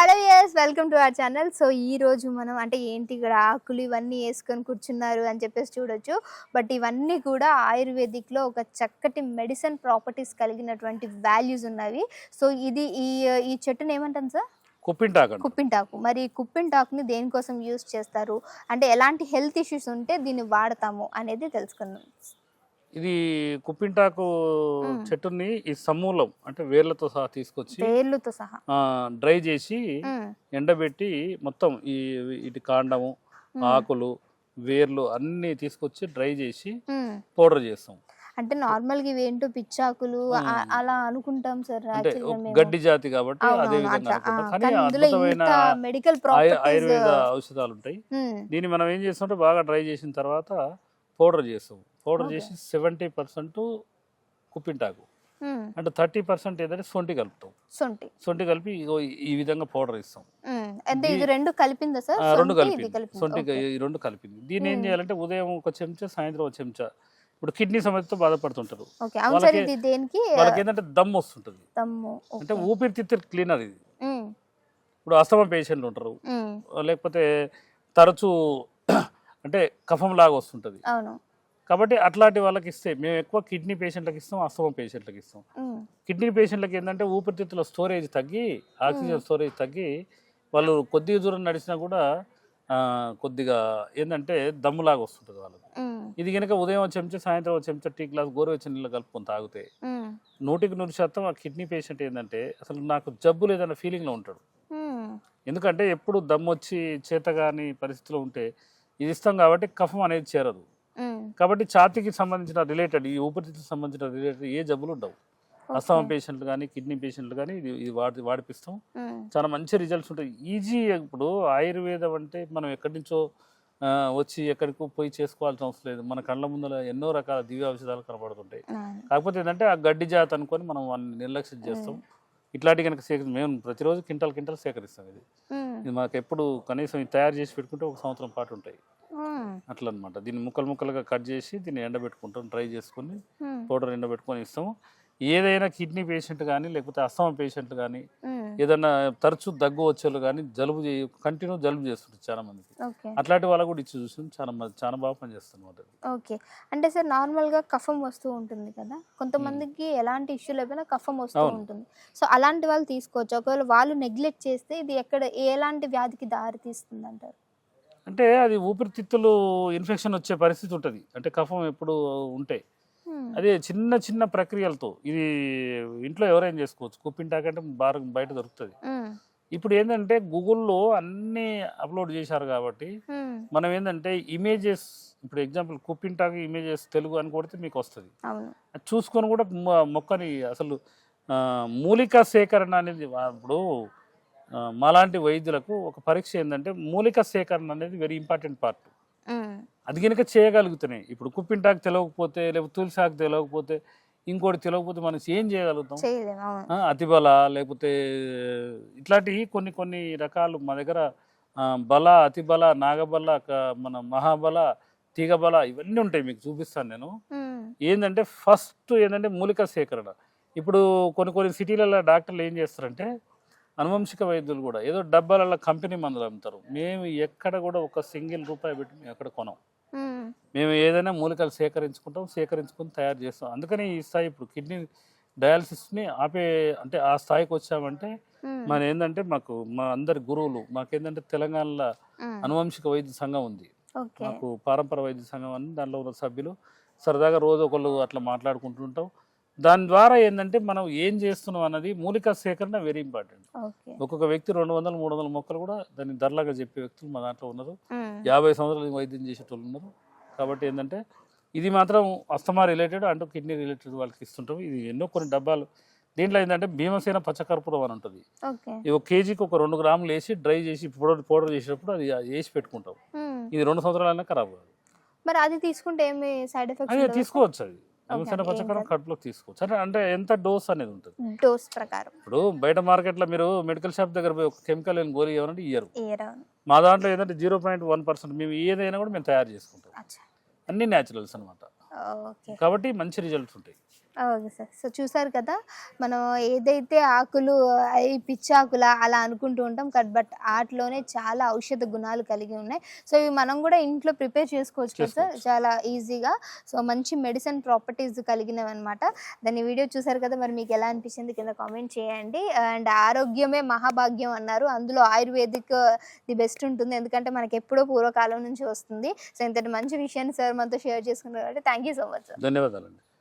Hello yes welcome to our channel. So ఈ రోజు మనం అంటే ఏంటి ఇక్కడ ఆకులు ఇవన్నీ వేసుకొని కూర్చున్నారు అని చెప్పేసి చూడొచ్చు. బట్ ఇవన్నీ కూడా ఆయుర్వేదిక్లో ఒక చక్కటి మెడిసిన్ ప్రాపర్టీస్ కలిగినటువంటి వాల్యూస్ ఉన్నవి. సో ఇది ఈ ఈ చెట్టుని ఏమంటాం సార్? కుప్పింటాకండి. కుప్పింటాకు. మరి కుప్పింటాకుని దేనికోసం యూస్ చేస్తారు? అంటే ఎలాంటి హెల్త్ ఇష్యూస్ ఉంటే దీన్ని వాడతాము అనేది తెలుసుకుందాం. ఇది కుప్పింటాకు. చెట్టుని ఈ సమూలం అంటే వేర్లతో సహా తీసుకొచ్చి వేర్లతో సహా. డ్రై చేసి ఎండబెట్టి మొత్తం ఈ ఇటు కాండము ఆకులు వేర్లు అన్నీ తీసుకొచ్చి డ్రై చేసి. పౌడర్ చేస్తాం. అంటే నార్మల్గా ఇవి ఏంటో పిచ్చాకులు. అలా అనుకుంటాం సార్. గడ్డి జాతి కాబట్టి అదే విధంగా మెడికల్ ఆయుర్వేద ఔషధాలు ఉంటాయి. దీన్ని మనం ఏం చేస్తుంటే బాగా డ్రై చేసిన తర్వాత పౌడర్ చేస్తాం. పౌడర్. చేసి సెవెంటీ పర్సెంట్ కుప్పింటాకు అంటే థర్టీ పర్సెంట్ ఏదంటే సొంటి కలుపుతాం. సొంటి. సొంటి కలిపి ఈ విధంగా పౌడర్ ఇస్తాం. అంటే ఇది రెండు కలిపిందా సార్? రెండు కలిపి సొంటి. ఈ రెండు కలిపింది. దీన్ని ఏం. చేయాలంటే ఉదయం ఒక చెంచా సాయంత్రం ఒక చెంచా. ఇప్పుడు కిడ్నీ సమస్యతో బాధపడుతుంటారు. వాళ్ళకి- ఏంటంటే దమ్ వస్తుంటుంది. అంటే. ఊపిరితిత్తులు క్లీనర్ ఇది. ఇప్పుడు అస్తమా పేషెంట్లు ఉంటారు. లేకపోతే తరచూ అంటే కఫం లాగా వస్తుంటుంది కాబట్టి అట్లాంటి వాళ్ళకి ఇస్తే మేము ఎక్కువ కిడ్నీ పేషెంట్లకు ఇస్తాం అస్తమా పేషెంట్లకు ఇస్తాం. కిడ్నీ పేషెంట్లకి ఏంటంటే ఊపిరితిత్తుల స్టోరేజ్ తగ్గి ఆక్సిజన్ స్టోరేజ్ తగ్గి వాళ్ళు కొద్దిగా దూరం నడిచినా కూడా కొద్దిగా ఏంటంటే దమ్ములాగా వస్తుంటుంది వాళ్ళకి. ఇది కనుక ఉదయం చెంచా సాయంత్రం చెంచా టీ గ్లాస్ గోరువెచ్చని నీళ్ళు కలుపుకొని తాగితే. నూటికి నూరు శాతం ఆ కిడ్నీ పేషెంట్ ఏంటంటే అసలు నాకు జబ్బు లేదన్న ఫీలింగ్లో ఉంటాడు. ఎందుకంటే ఎప్పుడు దమ్ము వచ్చి చేతగాని పరిస్థితిలో ఉంటే ఇది ఇస్తాం కాబట్టి కఫం అనేది చేరదు. కాబట్టి ఛాతీకి సంబంధించిన రిలేటెడ్ ఈ ఊపిరితిత్తులకు సంబంధించిన రిలేటెడ్ ఏ జబ్బులు ఉండవు అస్తమా. పేషెంట్లు కానీ కిడ్నీ పేషెంట్లు కానీ ఇది ఇది వాడి వాడిపిస్తాం. చాలా మంచి రిజల్ట్స్ ఉంటాయి ఈజీ ఇప్పుడు ఆయుర్వేదం అంటే మనం ఎక్కడి నుంచో వచ్చి ఎక్కడికో పోయి చేసుకోవాల్సిన అవసరం లేదు మన కళ్ళ ముందర ఎన్నో రకాల దివ్య ఔషధాలు కనబడుతుంటాయి. కాకపోతే ఏంటంటే ఆ గడ్డి జాతి అనుకొని మనం వాళ్ళని నిర్లక్ష్యం చేస్తాం ఇట్లాంటి కనుక సేకరి మేము ప్రతిరోజు కింటల్ కింటల్ సేకరిస్తాం ఇది. ఇది మాకు ఎప్పుడు కనీసం ఇది తయారు చేసి పెట్టుకుంటే ఒక సంవత్సరం పాటు ఉంటాయి. అట్లా అనమాట దీన్ని ముక్కలు ముక్కలుగా కట్ చేసి దీన్ని ఎండబెట్టుకుంటాం డ్రై చేసుకొని. పౌడర్ ఎండబెట్టుకొని ఇస్తాము. ఏదైనా కిడ్నీ పేషెంట్ కానీ లేకపోతే అస్తమా పేషెంట్ కానీ. ఏదైనా తరచూ దగ్గు వచ్చేవాళ్ళు కానీ జలుబు చేయ కంటిన్యూ జలుబు చేస్తుంటారు చాలా మందికి అట్లాంటి వాళ్ళకు కూడా ఇచ్చి చూసాం చాలా మంది చాలా బాగా పనిచేస్తుంది ఓకే. అంటే సార్ నార్మల్గా కఫం వస్తూ ఉంటుంది కదా? కొంతమందికి ఎలాంటి ఇష్యూ లేకపోయినా కఫం వస్తూ. ఉంటుంది. సో అలాంటి వాళ్ళు తీసుకోవచ్చు? ఒకవేళ వాళ్ళు నెగ్లెక్ట్ చేస్తే ఇది ఎక్కడ ఎలాంటి వ్యాధికి దారి తీస్తుంది అంటారు అంటే అది ఊపిరితిత్తులు ఇన్ఫెక్షన్ వచ్చే పరిస్థితి ఉంటుంది. అంటే కఫం ఎప్పుడు ఉంటాయి అదే చిన్న చిన్న ప్రక్రియలతో ఇది ఇంట్లో ఎవరైనా చేసుకోవచ్చు. కుప్పింటాకంటే బాగా బయట దొరుకుతుంది. ఇప్పుడు ఏంటంటే గూగుల్లో అన్నీ అప్లోడ్ చేశారు కాబట్టి మనం ఏంటంటే ఇమేజెస్ ఇప్పుడు ఎగ్జాంపుల్ కుప్పింటాకు ఇమేజెస్ తెలుగు అని కొడితే మీకు వస్తుంది. అది చూసుకొని కూడా మొక్కని అసలు మూలికా సేకరణ అనేది ఇప్పుడు మాలాంటి వైద్యులకు ఒక పరీక్ష ఏంటంటే మూలికా సేకరణ అనేది వెరీ ఇంపార్టెంట్ పార్ట్. అది కనుక చేయగలుగుతున్నాయి ఇప్పుడు కుప్పింటాకు తెలియకపోతే లేకపోతే తులసాకు తెలియకపోతే ఇంకోటి తెలియకపోతే మనం ఏం చేయగలుగుతాం? అతిబల లేకపోతే ఇట్లాంటి కొన్ని కొన్ని రకాలు మా దగ్గర బల అతిబల నాగబల మన మహాబల తీగబల ఇవన్నీ ఉంటాయి మీకు చూపిస్తాను నేను. ఏంటంటే ఫస్ట్ ఏంటంటే మూలిక సేకరణ. ఇప్పుడు కొన్ని కొన్ని సిటీలలో డాక్టర్లు ఏం చేస్తారంటే అనువంశిక వైద్యులు కూడా ఏదో డబ్బాలలో కంపెనీ మందులు అమ్ముతారు. మేము ఎక్కడ కూడా ఒక సింగిల్ రూపాయి పెట్టి మేము ఎక్కడ కొనం. మ్మ్. ఏదైనా మూలికలు సేకరించుకుంటాం సేకరించుకొని తయారు చేస్తాం. అందుకని ఈ స్థాయి ఇప్పుడు కిడ్నీ డయాలసిస్ని ఆపే అంటే ఆ స్థాయికి వచ్చామంటే. మన ఏంటంటే మాకు మా అందరి గురువులు మాకేంటంటే తెలంగాణలో. అనువంశిక వైద్య సంఘం ఉంది. మాకు పారంపర వైద్య సంఘం అని దానిలో ఉన్న సభ్యులు. సరదాగా రోజు ఒకళ్ళు అట్లా మాట్లాడుకుంటుంటాం. దాని ద్వారా ఏంటంటే మనం ఏం చేస్తున్నాం అన్నది మూలికా సేకరణ వెరీ ఇంపార్టెంట్ ఒక్కొక్క వ్యక్తి రెండు వందలు మూడు వందల మొక్కలు కూడా దాన్ని ధరలాగా చెప్పే వ్యక్తులు మా దాంట్లో ఉన్నారు. మ్మ్. యాభై సంవత్సరాలు వైద్యం చేసేటోళ్ళు ఉన్నారు. కాబట్టి ఏంటంటే ఇది మాత్రం అస్తమా రిలేటెడ్ అంటూ కిడ్నీ రిలేటెడ్ వాళ్ళకి ఇస్తుంటాం. ఇది ఎన్నో కొన్ని డబ్బాలు. దీంట్లో ఏంటంటే భీమసేన పచ్చకర్పూరం అని ఉంటుంది. ఇది ఒక కేజీకి ఒక రెండు గ్రాములు వేసి డ్రై చేసి పౌడర్ పౌడర్ చేసేటప్పుడు అది వేసి పెట్టుకుంటాం. మ్మ్. ఇది రెండు సంవత్సరాలైనా ఖరాబ్ కాదు. మరి అది తీసుకుంటే ఏమి సైడ్ ఎఫెక్ట్స్ తీసుకోవచ్చు అది. ఏం పచ్చకరం. కడుపులోకి తీసుకోవచ్చు. అంటే అంటే ఎంత డోస్ అనేది ఉంటుంది? డోస్ ప్రకారం. ఇప్పుడు బయట మార్కెట్లో మీరు మెడికల్ షాప్ దగ్గర పోయి ఒక కెమికల్ లేని గోళీ ఇవ్వాలంటే ఇయ్యరు. ఇయర్ మా దాంట్లో ఏంటంటే జీరో పాయింట్ వన్ పర్సెంట్ మేము ఏదైనా కూడా మేము తయారు చేసుకుంటాం. అన్ని న్యాచురల్స్ అనమాట కాబట్టి మంచి రిజల్ట్స్ ఉంటాయి. Okay sir. సో చూసారు కదా మనం ఏదైతే ఆకులు అవి పిచ్చి ఆకుల అలా అనుకుంటూ ఉంటాం కట్ బట్ వాటిలోనే చాలా ఔషధ గుణాలు కలిగి ఉన్నాయి. సో ఇవి మనం కూడా ఇంట్లో ప్రిపేర్ చేసుకోవచ్చు కదా సార్. చాలా ఈజీగా. సో మంచి మెడిసిన్ ప్రాపర్టీస్ కలిగినవి అనమాట దాన్ని వీడియో చూసారు కదా మరి మీకు ఎలా అనిపించింది కింద కామెంట్ చేయండి. అండ్ ఆరోగ్యమే మహాభాగ్యం అన్నారు. అందులో ఆయుర్వేదిక్ ది బెస్ట్ ఉంటుంది. ఎందుకంటే మనకి ఎప్పుడో పూర్వకాలం నుంచి వస్తుంది. సో ఇంతటి మంచి విషయాన్ని సార్ మనతో షేర్ చేసుకున్నారు కాబట్టి thank you so much sir. ధన్యవాదాలండి.